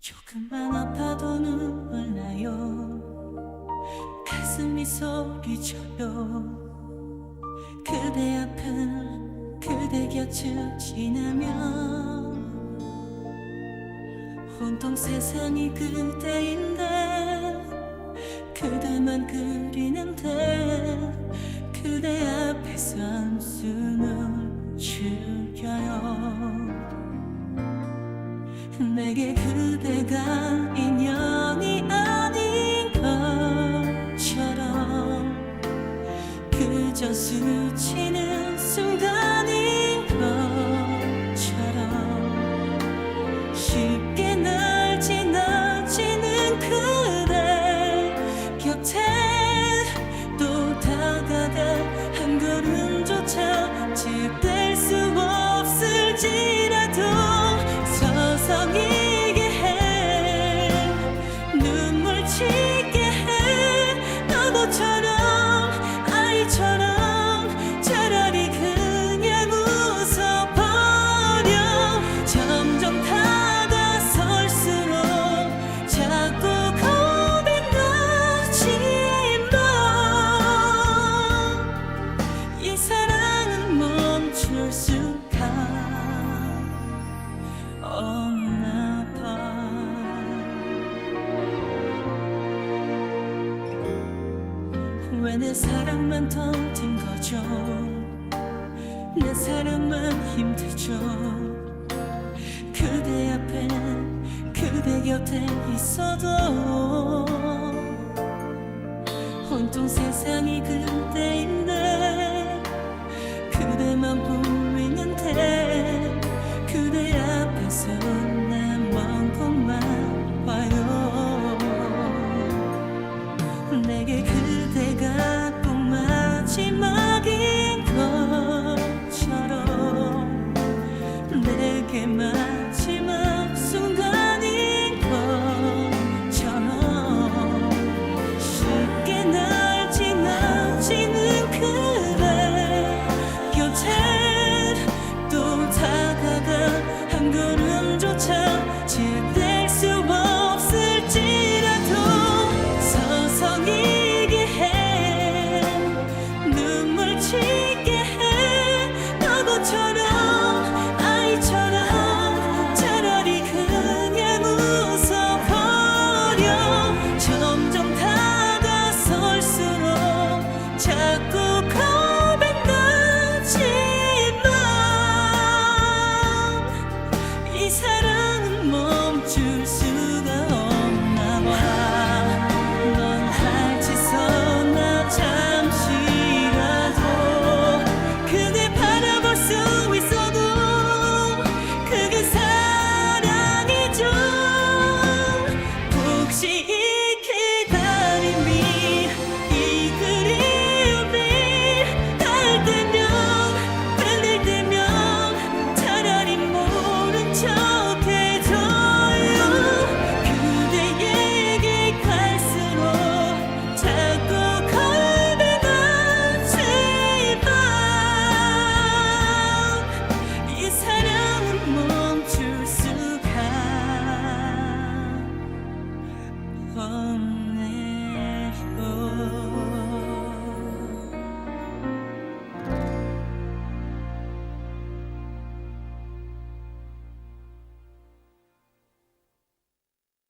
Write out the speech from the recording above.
조금만 아파도 눈물 나요. 가슴이 소리쳐요 그대 앞은 그대 곁을 지나면 온통 세상이 그대인데 그대만 그리는데 그대 앞에서 한숨을 즐겨요 내게 그대가 인연이 아닌 것처럼 그저 스치는 순간 이 사랑은 멈출 수가 없나 봐. 왜 내 사랑만 더딘 거죠? 내 사랑만 힘들죠? 그대 앞에 그대 곁에 있어도 온통 세상이 보면 나에게 그 come.